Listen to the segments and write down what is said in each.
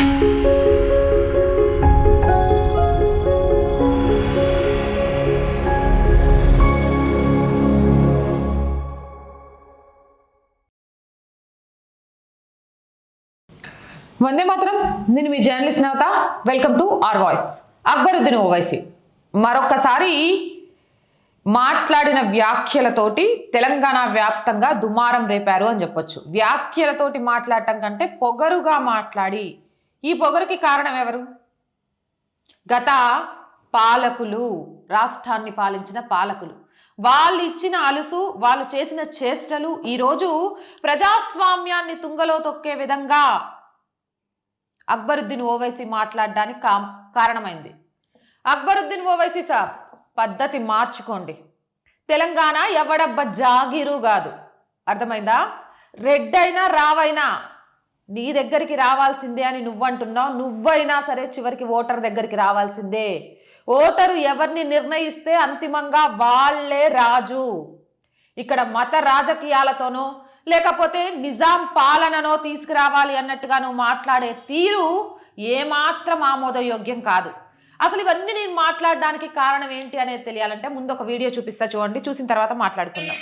వందే మాత్రం. నేను మీ journalist Navatha. Welcome to R Voice. Akbaruddin Owaisi. మరొకసారి మాట్లాడిన వ్యాఖ్యలతోటి తెలంగాణ వ్యాప్తంగా దుమారం రేపారు అని చెప్పొచ్చు. వ్యాఖ్యలతోటి మాట్లాడటం కంటే పొగరుగా మాట్లాడి ఈ పొగరుకి కారణం ఎవరు? గత పాలకులు రాష్ట్రాన్ని పాలించిన పాలకులు. వాళ్ళు ఇచ్చిన అలుసు వాళ్ళు చేసిన చేష్టలు ఈరోజు ప్రజాస్వామ్యాన్ని తుంగలో తొక్కే విధంగా అక్బరుద్దీన్ ఓవైసీ మాట్లాడడానికి కా కారణమైంది. అక్బరుద్దీన్ ఓవైసీ సార్ పద్ధతి మార్చుకోండి. తెలంగాణ ఎవడబ్బ జాగీరు కాదు. అర్థమైందా? రెడ్ అయినా రావైనా నీ దగ్గరికి రావాల్సిందే అని నువ్వంటున్నావు. నువ్వైనా సరే చివరికి ఓటర్ దగ్గరికి రావాల్సిందే. ఓటరు ఎవరిని నిర్ణయిస్తే అంతిమంగా వాళ్ళే రాజు. ఇక్కడ మత రాజకీయాలతోనో లేకపోతే నిజాం పాలననో తీసుకురావాలి అన్నట్టుగా నువ్వు మాట్లాడే తీరు ఏమాత్రం ఆమోదయోగ్యం కాదు. అసలు ఇవన్నీ నేను మాట్లాడడానికి కారణం ఏంటి అనేది తెలియాలంటే ముందు ఒక వీడియో చూపిస్తా చూడండి. చూసిన తర్వాత మాట్లాడుకుందాం.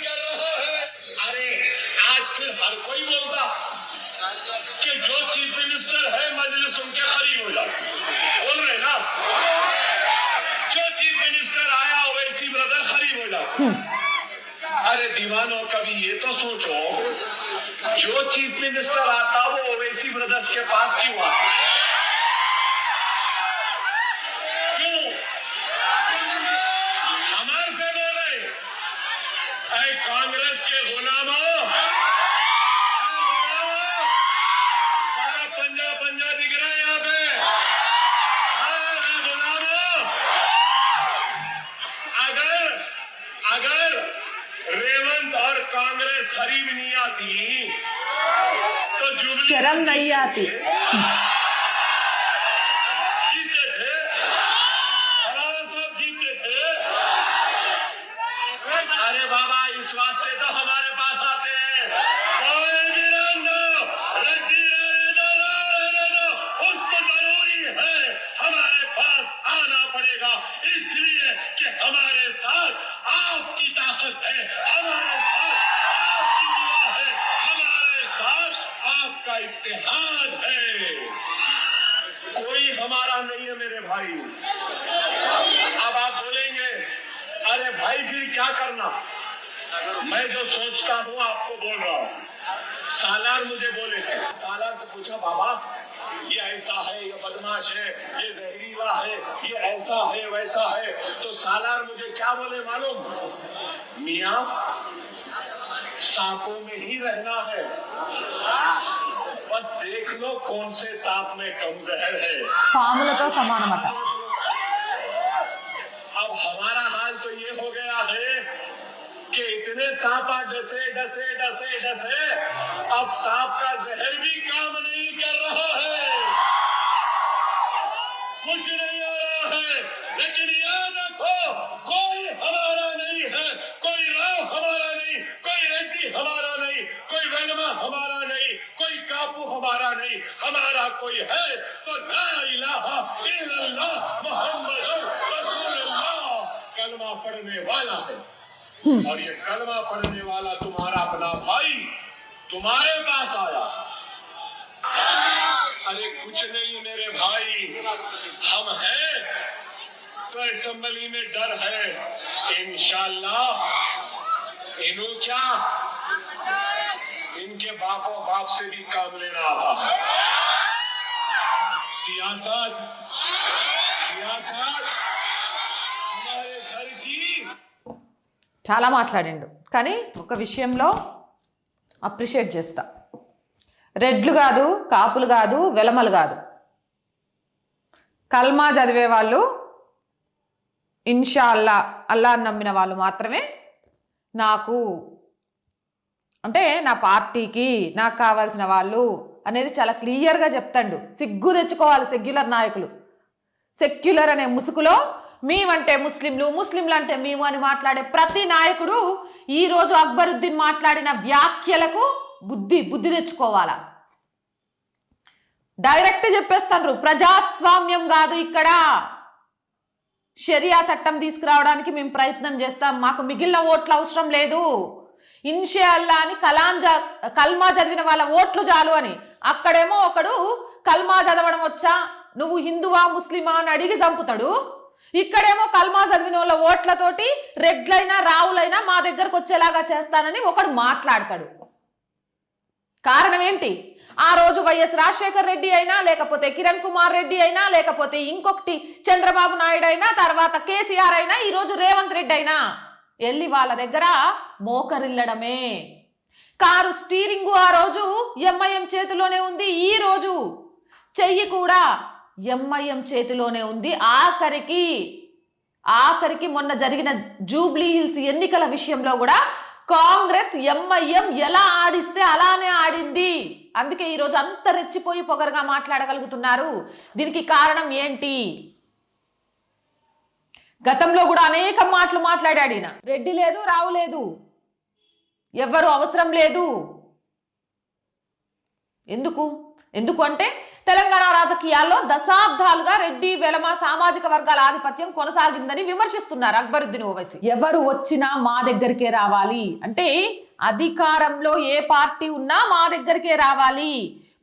سوچو جو چیف منسٹر آتا وہ اویسی بردرز کے پاس کیوں آتا؟ شرم نہیں آتی۔ سوچتا ہوں آپ کو بول رہا ہوں۔ سالار مجھے بولے تھے سالار کو پوچھا بابا یہ ایسا ہے یہ بدماش ہے یہ زہریلا ہے یہ ایسا ہے ویسا ہے۔ تو سالار مجھے کیا بولے معلوم؟ میاں سانپوں میں ہی رہنا ہے۔ بس دیکھ لو کون سے سانپ میں کم زہر ہے۔ పాములతో اب ہمارا اتنے سانپ ڈسے ڈسے ڈسے ڈسے اب سانپ کا زہر بھی کام نہیں کر رہا ہے۔ کچھ نہیں آ رہا ہے، لیکن یاد رکھو، کوئی ہمارا نہیں ہے، کوئی راہ ہمارا نہیں، کوئی ریڈی ہمارا نہیں، کوئی ولما ہمارا نہیں، کوئی کاپو ہمارا نہیں، ہمارا کوئی ہے تو لا الہ الا اللہ محمد رسول اللہ۔ کلمہ پڑھنے والا ہے۔ اور یہ کلمہ پڑھنے والا تمہارا اپنا بھائی تمہارے پاس آیا۔ ارے کچھ نہیں میرے بھائی، ہم ہیں۔ تو اسمبلی میں ڈر ہے۔ انشاءاللہ۔ انہوں کیا؟ ان کے باپ و باپ سے بھی کام لینا آبا ہے سیاست۔ سیاست۔ చాలా మాట్లాడిండు. కానీ ఒక విషయంలో అప్రిషియేట్ చేస్తా. రెడ్లు కాదు కాపులు కాదు వెలమలు కాదు. కల్మా చదివే వాళ్ళు ఇన్షా అల్లా అల్లా నమ్మిన వాళ్ళు మాత్రమే నాకు అంటే నా పార్టీకి నాకు కావాల్సిన వాళ్ళు అనేది చాలా క్లియర్గా చెప్తాడు. సిగ్గు తెచ్చుకోవాలి సెక్యులర్ నాయకులు. సెక్యులర్ అనే ముసుగులో మేమంటే ముస్లింలు ముస్లింలు అంటే మేము అని మాట్లాడే ప్రతి నాయకుడు ఈరోజు అక్బరుద్దీన్ మాట్లాడిన వ్యాఖ్యలకు బుద్ధి బుద్ధి తెచ్చుకోవాలా? డైరెక్ట్ చెప్పేస్తాను ప్రజాస్వామ్యం కాదు ఇక్కడ. షరియా చట్టం తీసుకురావడానికి మేము ప్రయత్నం చేస్తాం మాకు మిగిలిన ఓట్లు అవసరం లేదు. ఇన్షియల్లా అని కలాం జా కల్మా చదివిన వాళ్ళ ఓట్లు చాలు అని. అక్కడేమో ఒకడు కల్మా చదవడం వచ్చా నువ్వు హిందువా ముస్లిమా అని అడిగి చంపుతాడు. ఇక్కడేమో కల్మా చదివిన వాళ్ళ ఓట్లతోటి రెడ్లైనా రావులైనా మా దగ్గరకు వచ్చేలాగా చేస్తానని ఒకడు మాట్లాడతాడు. కారణం ఏంటి ఆ రోజు వైఎస్ రాజశేఖర్ రెడ్డి అయినా లేకపోతే కిరణ్ కుమార్ రెడ్డి అయినా లేకపోతే ఇంకొకటి చంద్రబాబు నాయుడు అయినా తర్వాత కేసీఆర్ అయినా ఈరోజు రేవంత్ రెడ్డి అయినా వెళ్ళి వాళ్ళ దగ్గర మోకరిల్లడమే. కారు స్టీరింగు ఆ రోజు ఎంఐఎం చేతిలోనే ఉంది. ఈ రోజు చెయ్యి కూడా ఎంఐఎం చేతిలోనే ఉంది. ఆఖరికి ఆఖరికి మొన్న జరిగిన జూబ్లీ హిల్స్ ఎన్నికల విషయంలో కూడా కాంగ్రెస్ ఎంఐఎం ఎలా ఆడిస్తే అలానే ఆడింది. అందుకే ఈరోజు అంత రెచ్చిపోయి పొగరుగా మాట్లాడగలుగుతున్నారు. దీనికి కారణం ఏంటి? గతంలో కూడా అనేక మాటలు మాట్లాడాడు ఈయన. రెడ్డి లేదు రావు లేదు. ఎవ్వరు అవసరం లేదు. ఎందుకు? ఎందుకు అంటే తెలంగాణ రాజకీయాల్లో దశాబ్దాలుగా రెడ్డి వెలమ సామాజిక వర్గాల ఆధిపత్యం కొనసాగిందని విమర్శిస్తున్నారు అక్బరుద్దీన్ ఓవైసీ. ఎవరు వచ్చినా మా దగ్గరికే రావాలి. అంటే అధికారంలో ఏ పార్టీ ఉన్నా మా దగ్గరికే రావాలి.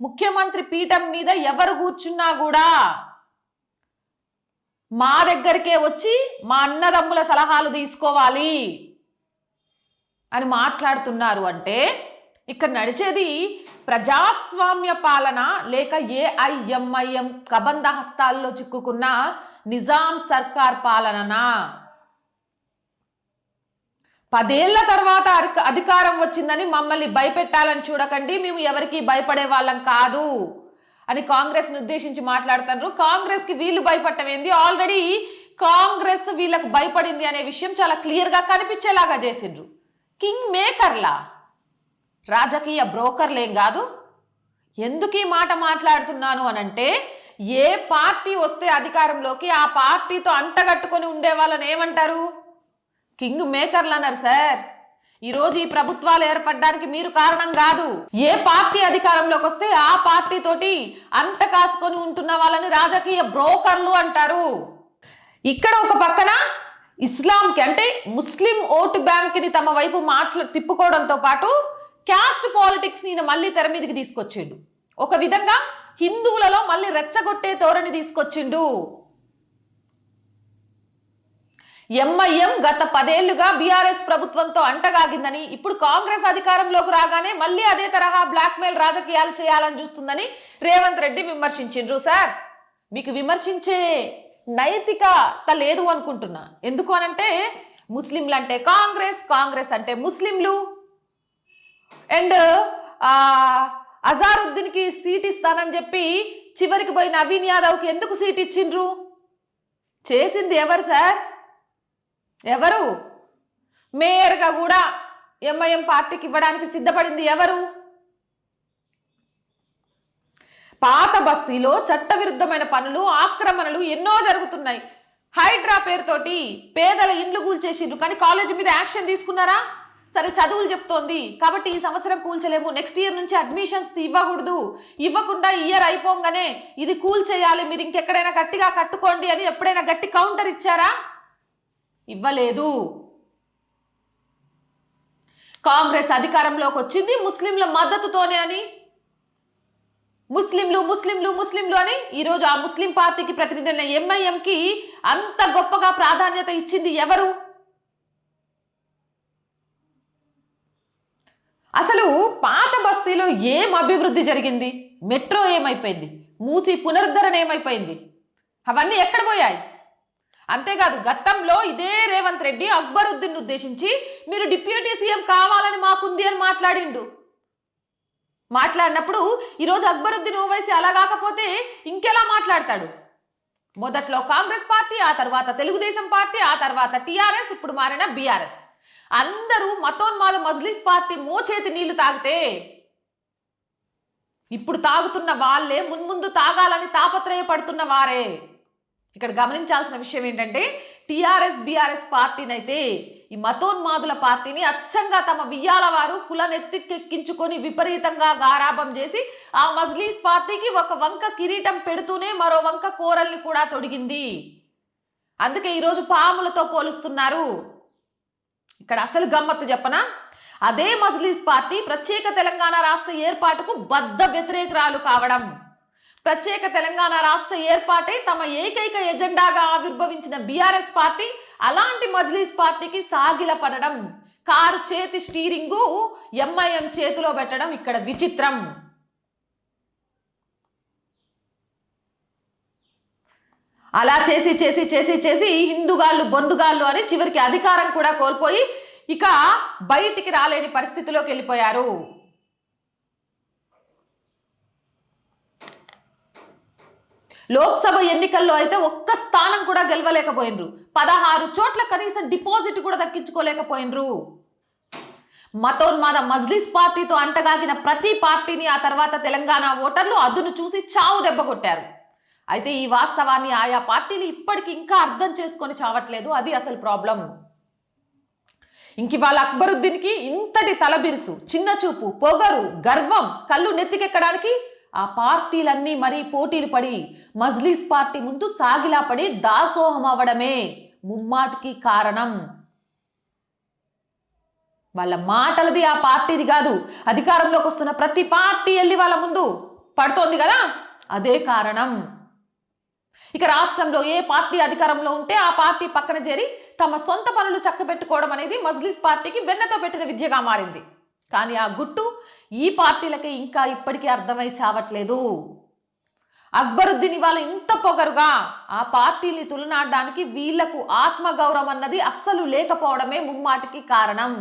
ముఖ్యమంత్రి పీఠం మీద ఎవరు కూర్చున్నా కూడా మా దగ్గరికే వచ్చి మా అన్నదమ్ముల సలహాలు తీసుకోవాలి అని మాట్లాడుతున్నారు అంటే ఇక్కడ నడిచేది ప్రజాస్వామ్య పాలన లేక ఏఐఎంఐఎం కబంధ హస్తాల్లో చిక్కుకున్న నిజాం సర్కార్ పాలననా? పదేళ్ళ తర్వాత అధిక- అధికారం వచ్చిందని మమ్మల్ని భయపెట్టాలని చూడకండి మేము ఎవరికి భయపడే వాళ్ళం కాదు అని కాంగ్రెస్ని ఉద్దేశించి మాట్లాడుతున్నారు. కాంగ్రెస్కి వీళ్ళు భయపడటమేంది ఆల్రెడీ కాంగ్రెస్ వీళ్ళకు భయపడింది అనే విషయం చాలా క్లియర్గా కనిపించేలాగా చేసిండ్రు. కింగ్ మేకర్లా? రాజకీయ బ్రోకర్లేం కాదు? ఎందుకు ఈ మాట మాట్లాడుతున్నాను అనంటే ఏ పార్టీ వస్తే అధికారంలోకి ఆ పార్టీతో అంటగట్టుకొని ఉండే వాళ్ళని ఏమంటారు? కింగ్ మేకర్లు అన్నారు సార్. ఈరోజు ఈ ప్రభుత్వాలు ఏర్పడడానికి మీరు కారణం కాదు. ఏ పార్టీ అధికారంలోకి వస్తే ఆ పార్టీ తోటి అంట కాసుకొని ఉంటున్న వాళ్ళని రాజకీయ బ్రోకర్లు అంటారు. ఇక్కడ ఒక పక్కన ఇస్లాంకి అంటే ముస్లిం ఓటు బ్యాంక్ని తమ వైపు మాట్లా తిప్పుకోవడంతో పాటు క్యాస్ట్ పాలిటిక్స్ ఈయన మళ్ళీ తెర మీదకి తీసుకొచ్చిండు. ఒక విధంగా హిందువులలో మళ్ళీ రెచ్చగొట్టే ధోరణి తీసుకొచ్చిండు. ఎంఐఎం గత పదేళ్ళుగా బీఆర్ఎస్ ప్రభుత్వంతో అంటగాగిందని ఇప్పుడు కాంగ్రెస్ అధికారంలోకి రాగానే మళ్ళీ అదే తరహా బ్లాక్మెయిల్ రాజకీయాలు చేయాలని చూస్తుందని రేవంత్ రెడ్డి విమర్శించిండ్రు సార్. మీకు విమర్శించే నైతికత లేదు అనుకుంటున్నా. ఎందుకు అనంటే ముస్లింలు అంటే కాంగ్రెస్ కాంగ్రెస్ అంటే ముస్లింలు. అండ్ అజారుద్దీన్కి సీట్ ఇస్తానని చెప్పి చివరికి పోయి నవీన్ యాదవ్కి ఎందుకు సీట్ ఇచ్చిండ్రు? చేసింది ఎవరు సార్? ఎవరు? మేయర్గా కూడా ఎంఐఎం పార్టీకి ఇవ్వడానికి సిద్ధపడింది ఎవరు? పాత బస్తీలో చట్టవిరుద్ధమైన పనులు ఆక్రమణలు ఎన్నో జరుగుతున్నాయి. హైడ్రా పేరుతోటి పేదల ఇండ్లు కూల్చేసిండ్రు కానీ కాలేజీ మీద యాక్షన్ తీసుకున్నారా? సరే చదువులు చెప్తోంది. కాబట్టి ఈ సంవత్సరం కూల్చలేము. నెక్స్ట్ ఇయర్ నుంచి అడ్మిషన్స్ ఇవ్వకూడదు. ఇవ్వకుండా ఇయర్ అయిపోగానే ఇది కూల్ చేయాలి. మీరు ఇంకెక్కడైనా గట్టిగా కట్టుకోండి అని ఎప్పుడైనా గట్టి కౌంటర్ ఇచ్చారా? ఇవ్వలేదు. కాంగ్రెస్ అధికారంలోకి వచ్చింది. ముస్లింల మద్దతుతోనే అని. ముస్లింలు ముస్లింలు ముస్లింలు అని ఈరోజు ఆ ముస్లిం పార్టీకి ప్రతినిధి అయిన ఎంఐఎంకి అంత గొప్పగా ప్రాధాన్యత ఇచ్చింది ఎవరు? అసలు పాత బస్తీలో ఏం అభివృద్ధి జరిగింది? మెట్రో ఏమైపోయింది? మూసి పునరుద్ధరణ ఏమైపోయింది? అవన్నీ ఎక్కడ పోయాయి? అంతేకాదు గతంలో ఇదే రేవంత్ రెడ్డి అక్బరుద్దీన్ ఉద్దేశించి మీరు డిప్యూటీ సీఎం కావాలని మాకుంది అని మాట్లాడిండు. మాట్లాడినప్పుడు ఈరోజు అక్బరుద్దీన్ ఓవైసీ అలా కాకపోతే ఇంకెలా మాట్లాడతాడు? మొదట్లో కాంగ్రెస్ పార్టీ ఆ తర్వాత తెలుగుదేశం పార్టీ ఆ తర్వాత టీఆర్ఎస్ ఇప్పుడు మారిన బీఆర్ఎస్. అందరూ మతోన్మాద మజ్లిస్ పార్టీ మోచేతి నీళ్ళు తాగితే ఇప్పుడు తాగుతున్న వాళ్ళే మున్ముందు తాగాలని తాపత్రయపడుతున్న వారే. ఇక్కడ గమనించాల్సిన విషయం ఏంటంటే టీఆర్ఎస్ బీఆర్ఎస్ పార్టీనైతే ఈ మతోన్మాదుల పార్టీని అచ్చంగా తమ వియ్యాల వారు కులనెత్తికెక్కించుకొని విపరీతంగా గారాభం చేసి ఆ మజ్లీస్ పార్టీకి ఒక వంక కిరీటం పెడుతూనే మరో వంక కోరల్ని కూడా తొడిగింది. అందుకే ఈరోజు పాములతో పోలుస్తున్నారు. ఇక్కడ అసలు గమ్మత్తు చెప్పనా? అదే మజ్లీస్ పార్టీ ప్రత్యేక తెలంగాణ రాష్ట్ర ఏర్పాటుకు బద్ద వ్యతిరేకురాలు కావడం. ప్రత్యేక తెలంగాణ రాష్ట్ర ఏర్పాటే తమ ఏకైక ఎజెండాగా ఆవిర్భవించిన బీఆర్ఎస్ పార్టీ అలాంటి మజ్లీస్ పార్టీకి సాగిల పడడం కారు చేతి స్టీరింగు ఎంఐఎం చేతిలో పెట్టడం ఇక్కడ విచిత్రం. అలా చేసి చేసి చేసి చేసి హిందుగాళ్ళు బొందుగాళ్ళు అని చివరికి అధికారం కూడా కోల్పోయి ఇక బయటికి రాలేని పరిస్థితిలోకి వెళ్ళిపోయారు. లోక్సభ ఎన్నికల్లో అయితే ఒక్క స్థానం కూడా గెలవలేకపోయినరు. పదహారు చోట్ల కనీసం డిపాజిట్ కూడా దక్కించుకోలేకపోయినరు. మతోన్మాద మజ్లిస్ పార్టీతో అంటగాగిన ప్రతి పార్టీని ఆ తర్వాత తెలంగాణ ఓటర్లు అదును చూసి చావు దెబ్బ కొట్టారు. అయితే ఈ వాస్తవాన్ని ఆయా పార్టీలు ఇప్పటికి ఇంకా అర్థం చేసుకొని చావట్లేదు. అది అసలు ప్రాబ్లం. ఇంక వాళ్ళ అక్బరుద్దీన్కి ఇంతటి తలబిరుసు చిన్న చూపు పొగరు గర్వం కళ్ళు నెత్తికెక్కడానికి ఆ పార్టీలన్నీ మరీ పోటీలు పడి మజ్లీస్ పార్టీ ముందు సాగిలా పడి దాసోహం అవ్వడమే ముమ్మాటికి కారణం. వాళ్ళ మాటలది ఆ పార్టీది కాదు. అధికారంలోకి వస్తున్న ప్రతి పార్టీ వెళ్ళి వాళ్ళ ముందు పడుతోంది కదా? అదే కారణం. ఇక రాష్ట్రంలో ఏ పార్టీ అధికారంలో ఉంటే ఆ పార్టీ పక్కన చేరి తమ సొంత పనులు చక్కబెట్టుకోవడం అనేది మజ్లిస్ పార్టీకి వెన్నతో పెట్టిన విద్యగా మారింది. కానీ ఆ గుట్టు ఈ పార్టీలకి ఇంకా ఇప్పటికీ అర్థమై చావట్లేదు. అక్బరుద్దీన్ ఇవాళ ఇంత పొగరుగా ఆ పార్టీని తులనాడడానికి వీళ్ళకు ఆత్మగౌరవం అన్నది అస్సలు లేకపోవడమే ముమ్మాటికి కారణం.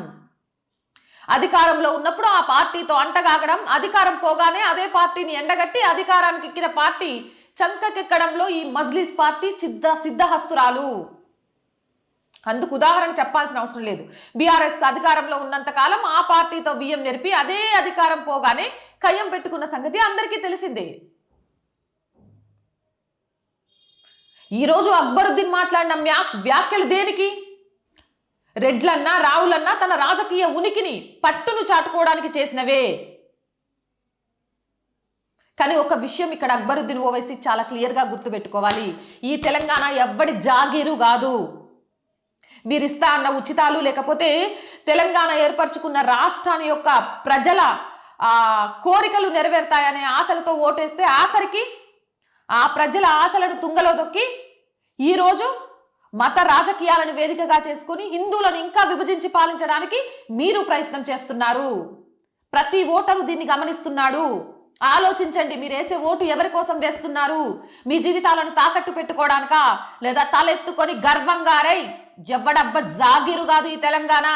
అధికారంలో ఉన్నప్పుడు ఆ పార్టీతో అంటగాగడం అధికారం పోగానే అదే పార్టీని ఎండగట్టి అధికారానికి ఎక్కిన పార్టీ చంకకెక్కడంలో ఈ మజ్లిస్ పార్టీ సిద్ధ సిద్ధహస్తురాలు. అందుకు ఉదాహరణ చెప్పాల్సిన అవసరం లేదు. బీఆర్ఎస్ అధికారంలో ఉన్నంతకాలం ఆ పార్టీతో బియ్యం నెరిపి అదే అధికారం పోగానే కయ్యం పెట్టుకున్న సంగతి అందరికీ తెలిసిందే. ఈరోజు అక్బరుద్దీన్ మాట్లాడిన వ్యా వ్యాఖ్యలు దేనికి? రెడ్లన్నా రావులన్నా తన రాజకీయ ఉనికిని పట్టును చాటుకోవడానికి చేసినవే. కానీ ఒక విషయం ఇక్కడ అక్బరుద్దీన్ ఓవైసీ చాలా క్లియర్గా గుర్తుపెట్టుకోవాలి. ఈ తెలంగాణ ఎవ్వడి జాగీరు కాదు. మీరు ఇస్తా అన్న ఉచితాలు లేకపోతే తెలంగాణ ఏర్పరచుకున్న రాష్ట్రాన్ని యొక్క ప్రజల కోరికలు నెరవేరుతాయనే ఆశలతో ఓటేస్తే ఆఖరికి ఆ ప్రజల ఆశలను తుంగలో దొక్కి ఈరోజు మత రాజకీయాలను వేదికగా చేసుకుని హిందువులను ఇంకా విభజించి పాలించడానికి మీరు ప్రయత్నం చేస్తున్నారు. ప్రతి ఓటరు దీన్ని గమనిస్తున్నాడు. ఆలోచించండి మీరు వేసే ఓటు ఎవరి కోసం వేస్తున్నారు? మీ జీవితాలను తాకట్టు పెట్టుకోవడానికా? లేదా తలెత్తుకొని గర్వంగా రై ఎవడబ్బ జాగీరు కాదు ఈ తెలంగాణ?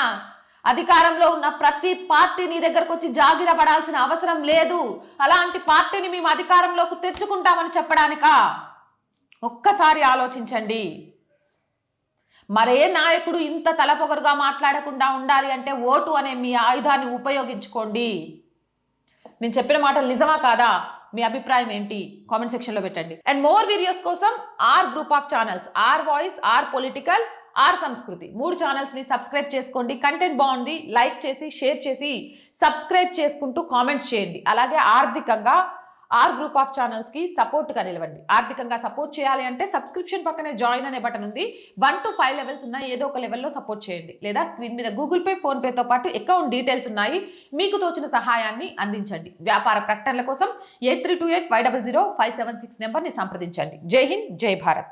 అధికారంలో ఉన్న ప్రతి పార్టీ నీ దగ్గరకు వచ్చి జాగిర పడాల్సిన అవసరం లేదు. అలాంటి పార్టీని మేము అధికారంలోకి తెచ్చుకుంటామని చెప్పడానికా? ఒక్కసారి ఆలోచించండి. మరే నాయకుడు ఇంత తలపొగరుగా మాట్లాడకుండా ఉండాలి అంటే ఓటు అనే మీ ఆయుధాన్ని ఉపయోగించుకోండి. నేను చెప్పిన మాటలు నిజమా కాదా? మీ అభిప్రాయం ఏంటి? కామెంట్ సెక్షన్లో పెట్టండి. అండ్ మోర్ వీడియోస్ కోసం R group of channels. R voice R political R Sanskriti. మూడు ఛానల్స్ని సబ్స్క్రైబ్ చేసుకోండి. కంటెంట్ బాగుంది లైక్ చేసి షేర్ చేసి సబ్స్క్రైబ్ చేసుకుంటూ కామెంట్స్ చేయండి. అలాగే ఆర్థికంగా ఆర్ గ్రూప్ ఆఫ్ ఛానల్స్కి సపోర్ట్గా నిలవండి. ఆర్థికంగా సపోర్ట్ చేయాలి అంటే సబ్స్క్రిప్షన్ పక్కనే జాయిన్ అనే బటన్ ఉంది. వన్ టు ఫైవ్ లెవెల్స్ ఉన్న ఏదో ఒక లెవెల్లో సపోర్ట్ చేయండి. లేదా స్క్రీన్ మీద గూగుల్ పే ఫోన్పేతో పాటు అకౌంట్ డీటెయిల్స్ ఉన్నాయి. మీకు తోచిన సహాయాన్ని అందించండి. వ్యాపార ప్రకటనల కోసం eight three two eight five double zero five seven six నెంబర్ని సంప్రదించండి. జై హింద్ జై భారత్.